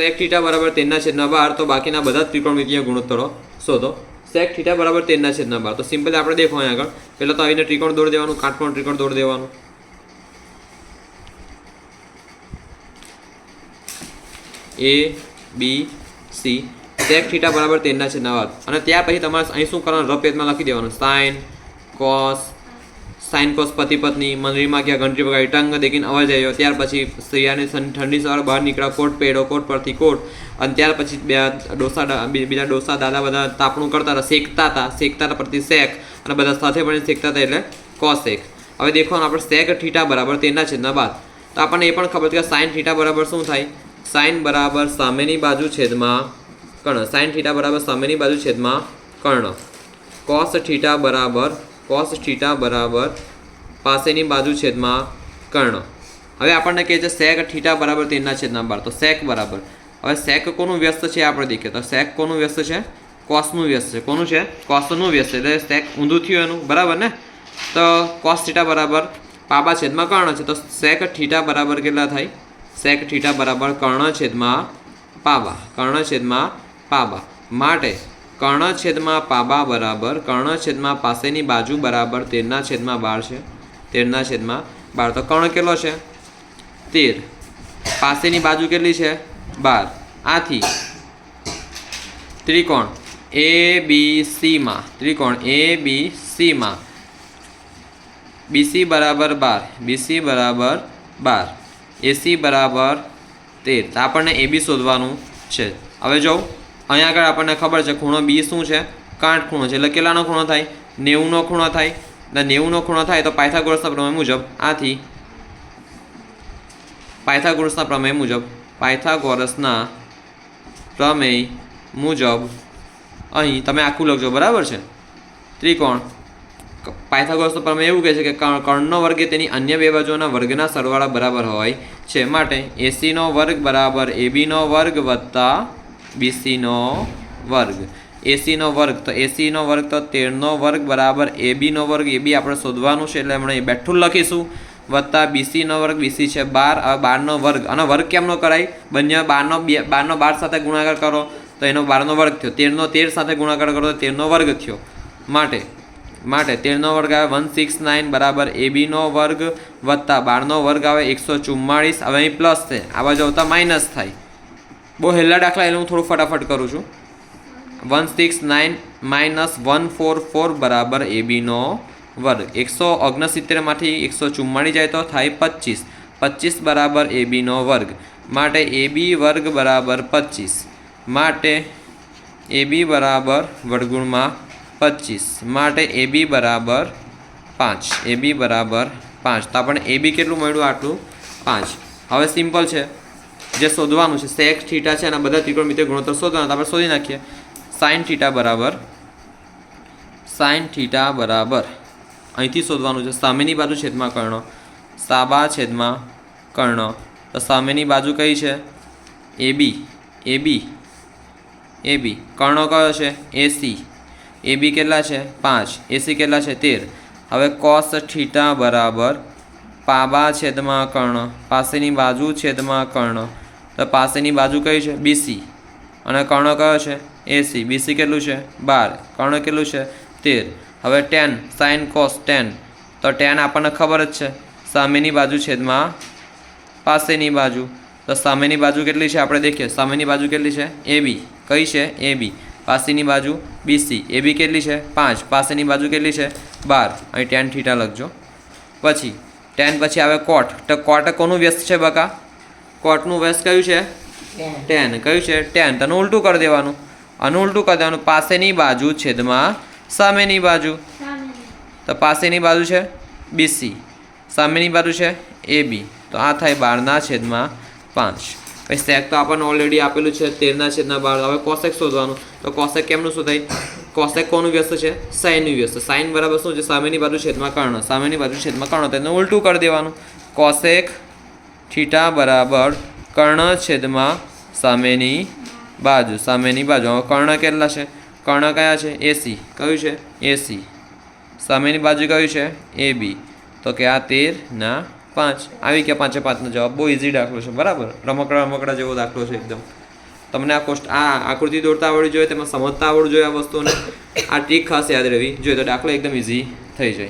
સેક theta બરાબર તેરના છેદના બાર, તો બાકીના બધા જ ત્રિકોણમિતિય ગુણોત્તરો શોધો. સેક થીટા બરાબર તેરના છેદના બાર. તો સિમ્પલી આપણે દેખો અહીં આગળ. પહેલાં તો આવીને ત્રિકોણ દોડી દેવાનું, કાટકોણ ત્રિકોણ દોડી દેવાનું. એ બી સી સેક થીટા બરાબર તેરના છેદના બાર. અને ત્યાર પછી તમારે અહીં શું કરવાનું? રફ પેજમાં લખી દેવાનું. સાઇન કોસ સાઇન કોસ પતિ પત્ની મંદિરમાં ગયા ઘંટી વગાડી ટંગ દેખીને અવાજ આવ્યો. ત્યાર પછી સ્ત્રીયાને ઠંડી સવાર બહાર નીકળ્યા, કોટ પહેર્યો, કોટ પરથી કોટ. અને ત્યાર પછી બે ડોસા બીજા ડોસા દાદા બધા તાપણું કરતા હતા, શેકતા હતા શેકતા હતા પરથી શેક. અને બધા સાથે પણ શેકતા હતા એટલે કોશેક હવે દેખો આપણે શેક ઠીટા બરાબર તેના છેદના બાદ. તો આપણને એ પણ ખબર છે કે સાઇન થીટા બરાબર શું થાય? સાઇન બરાબર સામેની બાજુ છેદમાં કર્ણ. સાઇન ઠીટા બરાબર સામેની બાજુ છેદમાં કર્ણ. કોસ ઠીટા બરાબર કોસ થીટા બરાબર પાસેની બાજુ છેદમાં કર્ણ. હવે આપણને કહે છે સેક થીટા બરાબર તેના છેદના બાર. તો સેક બરાબર. હવે સેક કોનું વ્યસ્ત છે આપણે દેખીએ. તો સેક કોનું વ્યસ્ત છે? કોસનું વ્યસ્ત છે. કોનું છે? કોસનું વ્યસ્ત. એટલે સેક ઊંધું થયું એનું. બરાબર ને? તો કોસ થીટા બરાબર પાબા છેદમાં કર્ણ છે. તો સેક થીટા બરાબર કેટલા થાય? સેક થીટા બરાબર કર્ણ છેદમાં પાબા. કર્ણ છેદમાં પાબા. માટે કર્ણ છેદમાં પાબા બરાબર કર્ણ છેદમાં પાસેની બાજુ બરાબર, તેરના છેદમાં બાર છે, તેરના છેદમાં બાર. તો કર્ણ કેટલો છે? તેર. પાસેની બાજુ કેટલી છે? બાર. આથી ત્રિકોણ એ બી સીમાં ત્રિકોણ એ બી સીમાં બીસી બરાબર બાર. બીસી બરાબર બાર. એસી બરાબર તેર. આપણને એ બી શોધવાનું છે. હવે જો અહીંયા આગળ આપણને ખબર છે ખૂણો બી શું છે? કાંઠ ખૂણો છે. એટલે કેટલાનો ખૂણો થાય? નેવુંનો ખૂણો થાય. એટલે નેવુંનો ખૂણો થાય તો પાયથાગોરસના પ્રમેય મુજબ આથી પાયથાગોરસના પ્રમેય મુજબ પાયથાગોરસના પ્રમેય મુજબ અહીં તમે આખું લખજો. બરાબર છે? ત્રિકોણ. પાયથાગોરસનો પ્રમેય એવું કહે છે કે કર્ણનો વર્ગ એ તેની અન્ય બે બાજુઓના વર્ગના સરવાળા બરાબર હોય છે. માટે એસીનો વર્ગ બરાબર એબીનો વર્ગ વત્તા બીસીનો વર્ગ. એસીનો વર્ગ, તો એસીનો વર્ગ તો તેરનો વર્ગ બરાબર એબીનો વર્ગ એ બી આપણે શોધવાનું છે એટલે હમણાં બેઠું લખીશું. વત્તા બીસીનો વર્ગ બીસી છે બાર બારનો વર્ગ. અને વર્ગ કેમનો કરાય? બંને બારનો બે, બારનો બાર સાથે ગુણાકાર કરો, તો એનો બારનો વર્ગ થયો. તેરનો તેર સાથે ગુણાકાર કરો, તો તેરનો વર્ગ થયો. માટે માટે તેરનો વર્ગ આવે વન સિક્સ નાઇન બરાબર એબીનો વર્ગ, વત્તા બારનો વર્ગ આવે એકસો ચુમ્માળીસ હવે અહીં પ્લસ છે. આ બાજુ આવતા માઇનસ થાય. બહુ હેલા દાખલા એટલે હું થોડું ફટાફટ કરું છું. One six nine minus one four four બરાબર એબીનો વર્ગ. એકસો ઓગણસિત્તેરમાંથી એકસો ચુમ્માળી જાય તો થાય પચીસ પચીસ બરાબર એબીનો વર્ગ. માટે એબી વર્ગ બરાબર પચીસ માટે એબી બરાબર વડગુણમાં પચીસ માટે એબી બરાબર પાંચ. એબી બરાબર પાંચ. તો આપણને એબી કેટલું મળ્યું? આટલું પાંચ. હવે સિમ્પલ છે. જે શોધવાનું છે સેક થીટા છે અને બધા ત્રિકોણમિતિય ગુણોત્તર શોધવાના આપણે શોધી નાખીએ. સાઇન થીટા બરાબર. સાઇન થીટા બરાબર. અહીંથી શોધવાનું છે, સામેની બાજુ છેદમાં કર્ણ. સાબા છેદમાં કર્ણ. તો સામેની બાજુ કઈ છે? એ બી એ બી એ બી કર્ણો કયો છે? એસી એ બી કેટલા છે? પાંચ. એસી કેટલા છે? તેર. હવે કોસ થીટા બરાબર. પાબા છેદમાં કર્ણ. પાસેની બાજુ છેદમાં કર્ણ. તો પાસેની બાજુ કઈ છે? બીસી અને કર્ણ કયો છે? એસી બીસી કેટલું છે? બાર. કર્ણ કેટલું છે? તેર. હવે ટેન સાઇન કોસ ટેન તો ટેન આપણને ખબર જ છે. સામેની બાજુ છેદમાં પાસેની બાજુ. તો સામેની બાજુ કેટલી છે? આપણે દેખીએ. સામેની બાજુ કેટલી છે? એ બી કઈ છે? એ બી પાસેની બાજુ બીસી એ બી કેટલી છે? પાંચ. પાસેની બાજુ કેટલી છે? બાર. અહીં ટેન થીટા લખજો. પછી ટેન પછી આવે કોટ તો કોટ કોનું વ્યસ્ત છે બકા? કોટનું વેસ કયું છે? ટેન કયું છે? ટેન તને ઉલટું કરી દેવાનું. અને ઉલટું કરી દેવાનું પાસેની બાજુ છેદમાં સામેની બાજુ. તો પાસેની બાજુ છે બીસી સામેની બાજુ છે એ બી તો આ થાય બારના છેદમાં પાંચ. પછી સેક તો આપણને ઓલરેડી આપેલું છે તેરના છેદના બાર. હવે કોસેક શોધવાનું. તો કોસેક કેમનું શું થાય કોસેક કોનું વ્યસ્ત છે? સાઇનનું વ્યસ્ત. સાઇન બરાબર શું છે? સામેની બાજુ છેદમાં કર્ણ. સામેની બાજુ છેદમાં કર્ણ. તેને ઉલટું કરી દેવાનું. કોસેક થીટા બરાબર કર્ણ છેદમાં સામેની બાજુ સામેની બાજુ. હવે કર્ણ કેટલા છે? કર્ણ કયા છે? એસી કયું છે? એસી સામેની બાજુ કયું છે? એ બી તો કે આ તેર ના પાંચ. આવી ગયા પાંચે પાંચનો જવાબ. બહુ ઇઝી દાખલો છે. બરાબર? રમકડા રમકડા જેવો દાખલો છે એકદમ. તમને આ કોષ્ટ, આ આકૃતિ દોરતા આવડવી જોઈએ, તેમાં સમજતા આવડવું જોઈએ આ વસ્તુને આ ટ્રીક ખાસ યાદ રહેવી જોઈએ. તો દાખલો એકદમ ઇઝી થઈ જાય.